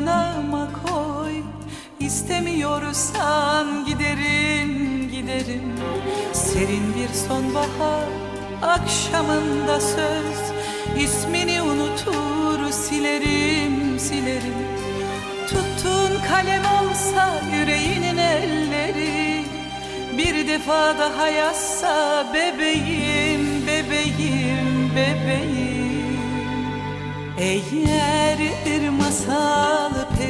Yanağıma koy. İstemiyorsan giderim giderim. Serin bir sonbahar akşamında söz. İsmini unutur silerim silerim. Tuttuğun kalem olsa yüreğinin elleri. Bir defa daha yazsa bebeğim bebeğim bebeğim. Eğer bir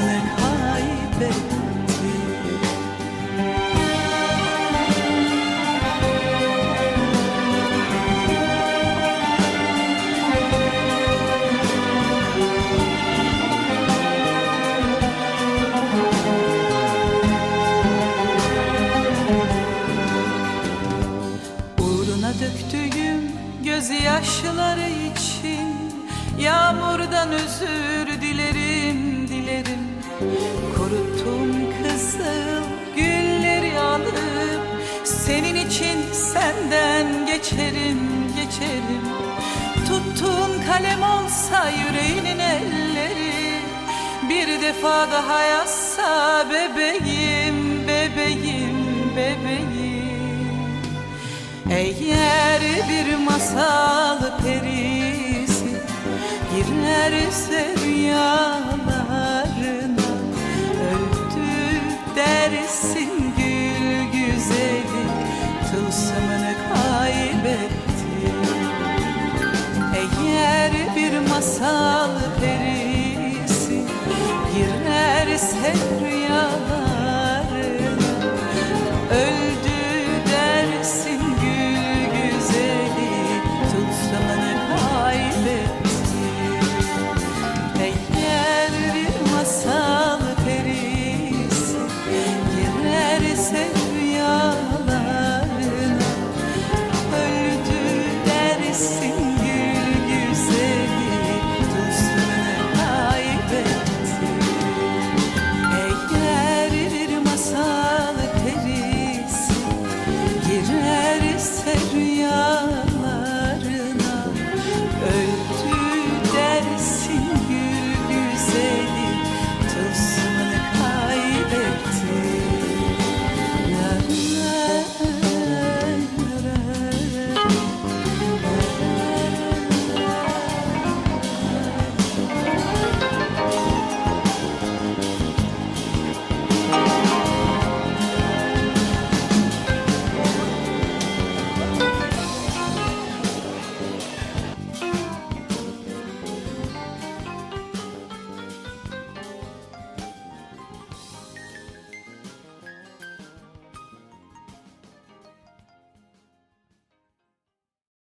tılsımını kaybetti gözyaşları için Yağmurdan dilerim Kuruttum kızıl gülleri alıp Senin için senden geçerim, geçerim. Tuttuğun kalem olsa yüreğinin elleri Bir defa daha yazsa bebeğim, bebeğim, bebeğim. Eğer bir masal perisi girerse rüyalarına masal perisi Girerse rüyalar?